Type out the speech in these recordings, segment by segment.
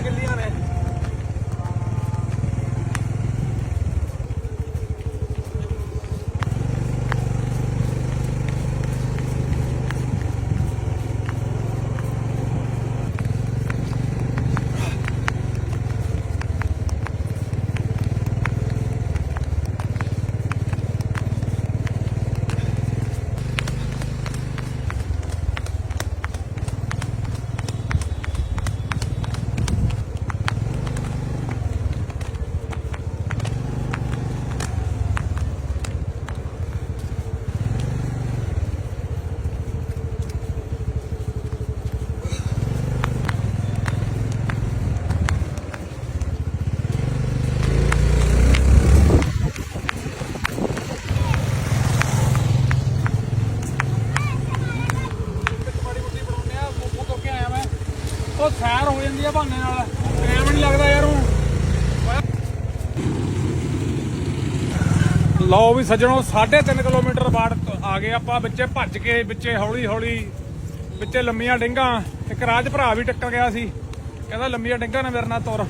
ਜਮਾ ਗਿੱਲੀਆਂ ਨੇ ਮਾੜੀ ਮੁੱਟੀ ਬਣਾਉਂਦੇ ਆ ਮੋਮੋ ਤੋਂ ਕੇ ਆਇਆ ਮੈਂ ਉਹ ਸੈਰ ਹੋ ਜਾਂਦੀ ਆ ਬਹਾਨੇ ਨਾਲ। ਟਾਈਮ ਨਹੀਂ ਲੱਗਦਾ ਯਾਰ ਉਹ ਲਓ ਵੀ ਸੱਜਣੋ 3.5 ਕਿਲੋਮੀਟਰ ਬਾੜ ਆ ਗਏ ਆਪਾਂ, ਵਿੱਚੇ ਭੱਜ ਕੇ, ਵਿੱਚੇ ਹੌਲੀ ਹੌਲੀ, ਵਿੱਚੇ ਲੰਮੀਆਂ ਡਿੰਗਾਂ। ਇੱਕ ਰਾਜ ਭਰਾ ਵੀ ਟੱਕਰ ਗਿਆ ਸੀ। ਕਹਿੰਦਾ, ਲੰਮੀਆਂ ਡਿੰਗਾਂ ਨੇ ਮੇਰੇ ਨਾਲ ਤੁਰ।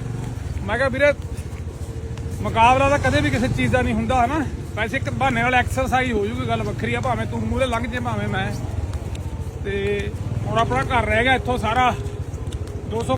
ਮੈਂ ਕਿਹਾ, ਵੀਰੇ, ਮੁਕਾਬਲਾ ਤਾਂ ਕਦੇ ਵੀ ਕਿਸੇ ਚੀਜ਼ ਦਾ ਨਹੀਂ ਹੁੰਦਾ, ਹਨਾ? ਵੈਸੇ ਇੱਕ ਬਹਾਨੇ ਨਾਲ ਐਕਸਰਸਾਈਜ਼ ਹੋ ਜੂਗੀ, ਗੱਲ ਵੱਖਰੀ ਆ, ਭਾਵੇਂ ਤੂੰ ਮੂਹਰੇ ਲੰਘ ਜੇ, ਭਾਵੇਂ ਮੈਂ। ਤੇ ਹੁਣ ਆਪਣਾ ਘਰ ਰਹਿ ਗਿਆ ਇੱਥੋਂ ਸਾਰਾ। Ну, До